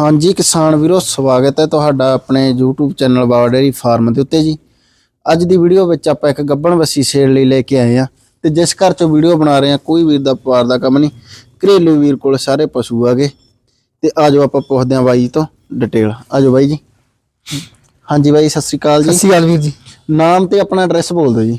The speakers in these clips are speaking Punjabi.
ਹਾਂਜੀ ਕਿਸਾਨ ਵੀਰੋ ਸਵਾਗਤ ਹੈ ਤੁਹਾਡਾ ਆਪਣੇ YouTube channel Bawa dairy farm ਦੇ ਉੱਤੇ ਜੀ। ਅੱਜ ਦੀ ਵੀਡੀਓ ਵਿੱਚ ਆਪਾਂ ਇੱਕ ਗੱਬਣ ਵੱਸੀ ਸੇਲ ਲਈ ਲੈ ਕੇ ਆਏ ਆ ਤੇ ਜਿਸ ਘਰ ਚੋਂ ਵੀਡੀਓ ਬਣਾ ਰਹੇ ਆ ਕੋਈ ਵੀਰ ਦਾ ਵਪਾਰ ਦਾ ਕੰਮ ਨਹੀਂ। ਘਰੇਲੂ ਵੀਰ ਕੋਲ ਸਾਰੇ ਪਸ਼ੂ ਆਗੇ ਤੇ ਆਜੋ ਆਪਾਂ ਪੁੱਛਦੇ ਆ ਬਾਈ ਤੋਂ ਡਿਟੇਲ ਆਜੋ ਬਾਈ ਜੀ। ਹਾਂਜੀ ਬਾਈ ਸਤਿ ਸ੍ਰੀ ਅਕਾਲ ਸਤਿ ਜੀ ਸ਼੍ਰੀ ਅਕਾਲ ਵੀਰ ਜੀ। ਨਾਮ ਤੇ ਆਪਣਾ ਐਡਰੈਸ ਬੋਲ ਦਿਓ ਜੀ।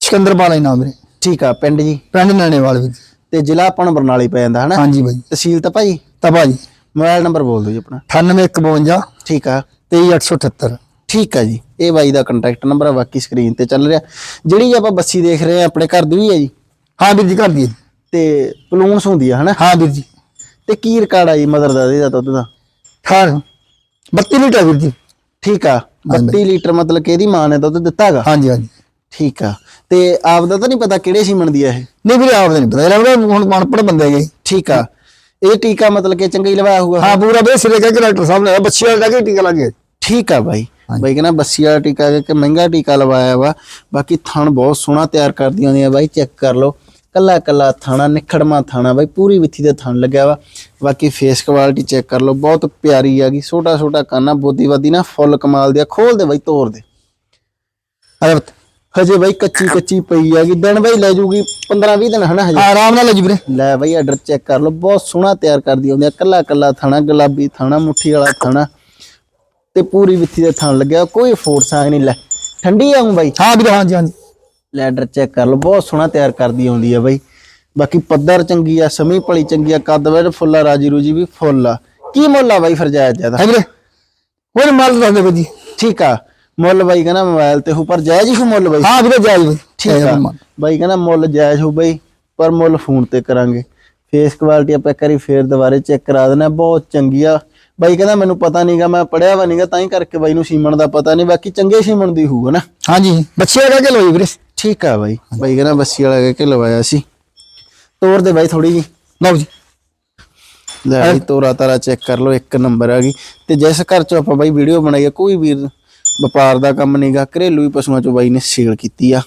ਸਿਕੰਦਰ ਬਾਲਾ ਹੀ ਨਾਮ ਵੀਰੇ। ਠੀਕ ਆ ਪਿੰਡ ਜੀ। ਪਿੰਡ ਨਾਣੇਵਾਲ ਵੀਰ ਤੇ ਜ਼ਿਲ੍ਹਾ ਆਪਣਾ ਬਰਨਾਲੀ ਪੈ ਜਾਂਦਾ ਹਨਾ? ਹਾਂਜੀ ਬਾਈ। ਤਹਿਸੀਲ ਤਾਂ ਭਾਈ ਤਬਾ ਜੀ। ਮੋਬਾਈਲ ਨੰਬਰ ਬੋਲ ਦਿਓ ਜੀ ਆਪਣਾ। 9852 ਠੀਕ ਆ। 23878 ਠੀਕ ਆ ਜੀ। ਇਹ ਬਾਈ ਦਾ ਕੰਟੈਕਟ ਨੰਬਰ ਆ ਬਾਕੀ ਸਕਰੀਨ ਤੇ ਚੱਲ ਰਿਹਾ। ਜਿਹੜੀ ਆਪਾਂ ਬੱਸੀ ਦੇਖ ਰਹੇ ਆ ਆਪਣੇ ਘਰ ਦੀ ਵੀ ਹੈ ਜੀ? ਹਾਂ ਵੀਰ ਜੀ ਕਰ ਦਈਏ ਤੇ ਪਲੂਨਸ ਹੁੰਦੀ ਆ ਹਨਾ? ਹਾਂ ਵੀਰ ਜੀ। ਤੇ ਕੀ ਰਿਕਾਰਡ ਆ ਜੀ ਮਦਰ ਦਾ ਇਹਦਾ ਦੁੱਧ ਦਾ? ਠਾਰ 32 ਲੀਟਰ ਵੀਰ ਜੀ। ਠੀਕ ਆ। 32 ਲੀਟਰ ਮਤਲਬ ਕਿ ਇਹਦੀ ਮਾਂ ਨੇ ਦੁੱਧ ਦਿੱਤਾਗਾ ਹਾਂਜੀ ਹਾਂਜੀ। ਠੀਕ ਆ। ਤੇ ਆਪ ਦਾ ਤਾਂ ਨਹੀਂ ਪਤਾ ਕਿਹੜੇ ਸੀਮਨ ਦੀ ਆ ਇਹ? ਨਹੀਂ ਵੀਰੇ ਆਪ ਦਾ ਨਹੀਂ ਪਤਾ। ਲੱਗਦਾ ਹੁਣ ਅਨਪੜ੍ਹ ਬੰਦੇ ਹੈਗੇ। ਠੀਕ ਆ। ਇਹ ਟੀਕਾ ਮਤਲਬ ਕਿ ਚੰਗਾ ਹੀ ਲਵਾਇਆ ਹੋਊਗਾ। ਹਾਂ ਪੂਰਾ ਬੇ ਸਿਰੇ ਕਹਿ ਕੇ ਡਾਕਟਰ ਸਾਹਿਬ ਨੇ ਬੱਚੀ ਵਾਲਾ ਕਹਿ ਕੇ ਟੀਕਾ ਲੱਗੇ? ਠੀਕ ਆ ਬਾਈ। ਬਾਈ ਕਹਿੰਦਾ ਬੱਸੀ ਵਾਲਾ ਟੀਕਾ ਕਿ ਮਹਿੰਗਾ ਟੀਕਾ ਲਵਾਇਆ ਵਾ। ਬਾਕੀ ਥਣ ਬਹੁਤ ਸੋਹਣਾ ਤਿਆਰ ਕਰਦੀਆਂ ਹੁੰਦੀਆਂ ਬਾਈ ਚੈੱਕ ਕਰ ਲਓ। ਕੱਲਾ ਕੱਲਾ ਥਾਣਾ ਨਿਖੜਮਾ ਥਾਣਾ ਬਾਈ ਪੂਰੀ ਵਿੱਥੀ ਦੇ ਥਣ ਲੱਗਿਆ ਵਾ। ਬਾਕੀ ਫੇਸ ਕੁਆਲਿਟੀ ਚੈੱਕ ਕਰ ਲਓ ਬਹੁਤ ਪਿਆਰੀ ਹੈਗੀ ਛੋਟਾ ਛੋਟਾ ਕਾਨਾ ਬੋਦੀਵਾਦੀ ਨਾ ਫੁੱਲ ਕਮਾਲ ਦੇ ਆ ਖੋਲ ਦੇ ਬਾਈ ਤੋੜ ਦੇ ਅਰੇ। ਹਜੇ ਬਾਈ ਕੱਚੀ ਕੱਚੀ ਪਈ ਹੈਗੀ ਦਿਨ ਬਾਈ ਲੈ ਜੂਗੀ 15 20 ਦਿਨ ਹਨਾ ਹਜੇ। ਆਰਾਮ ਨਾਲ ਲੈ ਜੀ ਵੀਰੇ। ਲੈ ਬਾਈ ਆਰਡਰ ਚੈੱਕ ਕਰ ਲਓ ਬਹੁਤ ਸੋਹਣਾ ਤਿਆਰ ਕਰਦੀ ਹੁੰਦੀ ਆ ਕੱਲਾ ਕੱਲਾ ਥਾਣਾ ਗੁਲਾਬੀ ਥਾਣਾ ਮੁੱਠੀ ਵਾਲਾ ਥਾਣਾ। ਤੇ ਪੂਰੀ ਵਿੱਥੀ ਦੇ ਥਣ ਲੱਗਿਆ ਕੋਈ ਫੋੜ ਸਾਗ ਨਹੀਂ ਲੈ। ਠੰਡੀ ਆਉਂ ਬਾਈ। ਹਾਂ ਵੀਰੇ ਹਾਂਜੀ ਹਾਂਜੀ। ਲੈ ਆਰਡਰ ਚੈੱਕ ਕਰ ਲਓ ਬਹੁਤ ਸੋਹਣਾ ਤਿਆਰ ਕਰਦੀ ਆਉਂਦੀ ਆ ਬਾਈ। ਬਾਕੀ ਪੱਧਰ ਚੰਗੀ ਆ ਸਮੀ ਭਲੀ ਚੰਗੀ ਆ ਕੱਦ ਵੇੜ ਫੁੱਲਾ ਰਾਜੀ ਰੂਜੀ ਵੀ ਫੁੱਲ ਆ। ਕੀ ਮੁੱਲ ਆ ਬਾਈ ਫਿਰ ਜਾਇਜ਼ ਜ਼ਿਆਦਾ? ਹੈ ਵੀਰੇ ਕੋਈ ਮਾਲ ਦੱਸ ਦੇ ਜੀ। ਠੀਕ ਆ। ਮੁੱਲ ਬਾਈ ਕਹਿੰਦਾ ਮੋਬਾਈਲ ਤੇ ਹੋ ਪਰ ਜਾਇਜ਼ ਹੀ ਹੋ ਮੁੱਲ ਬਾਈ। ਹਾਂ ਵੀਰੇ ਜਾਈ ਵੀਰੇ ਠੀਕ ਆ ਬਾਈ ਕਹਿੰਦਾ ਮੁੱਲ ਜਾਇਜ਼ ਹੋ ਬਾਈ ਪਰ ਮੁੱਲ ਫੋਨ ਤੇ ਕਰਾਂਗੇ। ਫੇਸ ਕੁਆਲਿਟੀ ਆਪਾਂ ਇੱਕ ਵਾਰੀ ਫੇਰ ਦੁਬਾਰੇ ਚੈੱਕ ਕਰਾ ਦੇਣਾ ਬਹੁਤ ਚੰਗੀ ਆ। ਬਾਈ ਕਹਿੰਦਾ ਮੈਨੂੰ ਪਤਾ ਨਹੀਂਗਾ ਮੈਂ ਪੜਿਆ ਵਾ ਨਹੀਂਗਾ ਤਾਂ ਹੀ ਕਰਕੇ ਬਾਈ ਨੂੰ ਸੀਮਨ ਦਾ ਪਤਾ ਨਹੀਂ ਬਾਕੀ ਚੰਗੇ ਸੀਮਨ ਦੀ ਹੋਊਗਾ ਨਾ ਹਾਂਜੀ ਬੱਚੀ ਵਾਲਾ ਕੇ ਜੀ ਵੀਰੇ। ਠੀਕ ਆ ਬਾਈ। ਬਾਈ ਕਹਿੰਦਾ ਬੱਸੀ ਵਾਲਾ ਕੇ ਲਵਾਇਆ ਸੀ। ਤੋਰ ਦੇ ਬਾਈ ਥੋੜੀ ਜੀ ਲਓ ਜੀ। ਲੈ ਬਾਈ ਤੋਰਾ ਤਾਰਾ ਚੈੱਕ ਕਰ ਲਓ ਇੱਕ ਨੰਬਰ ਆ ਗਈ। ਤੇ ਜਿਸ ਘਰ ਚੋਂ ਆਪਾਂ ਬਾਈ ਵੀਡੀਓ ਬਣਾਈ ਆ ਕੋਈ ਵੀਰ ਵਪਾਰ ਦਾ ਕੰਮ ਨਹੀਂਗਾ ਘਰੇਲੂ ਹੀ ਪਸ਼ੂਆਂ ਚੋਂ ਬਾਈ ਨੇ ਸੇਲ ਕੀਤੀ ਆ।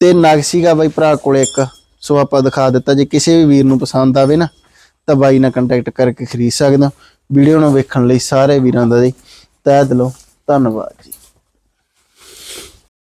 ਤੇ ਨਗ ਸੀਗਾ ਬਾਈ ਭਰਾ ਕੋਲੇ ਇੱਕ, ਸੋ ਆਪਾਂ ਦਿਖਾ ਦਿੱਤਾ, ਜੇ ਕਿਸੇ ਵੀ ਵੀਰ ਨੂੰ ਪਸੰਦ ਆਵੇ ਨਾ, ਤਾਂ ਬਾਈ ਨਾਲ ਕੰਟੈਕਟ ਕਰਕੇ ਖਰੀਦ ਸਕਦੇ ਹੋ। ਵੀਡੀਓ ਨੂੰ ਵੇਖਣ ਲਈ ਸਾਰੇ ਵੀਰਾਂ ਦਾ ਜੀ, ਤਹਿ ਦਿਲੋਂ ਧੰਨਵਾਦ ਜੀ।